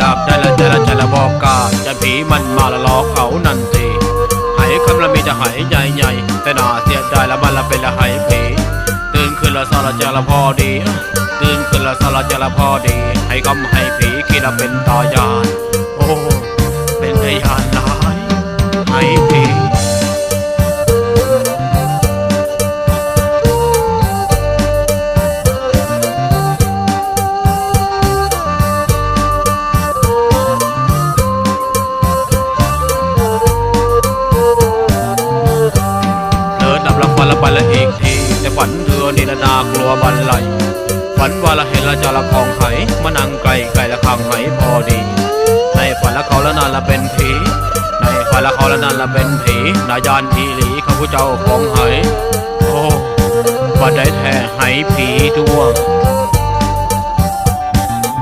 จากใจละใจละใจละบอกกาจะผีมันมาละล้อเขานันตีหายคำละมีจะหายใหญ่ใหญ่แต่น่าเสียใจละมันละเป็นละหายผีตื่นขึ้นละสละใจละพอดีตื่นขึ้นละสละใจละพอดี ให้กำให้ผีคิดละเป็นตายานโอ้เป็นตายานหลายให้ผี ดันละอีกที แต่ฝันเธอนี่ละนากลัวบันไหลฝันว่าละเห็นละจะละคองไหมานั่งไกลไกลละคางไหพอดี ในฝันละเขาละนานละเป็นผี ในฝันละเขาละนานละเป็นผีนายานอีหลีข้าพเจ้าของไหโอ้บัดได้แท้ไหผีทั่ว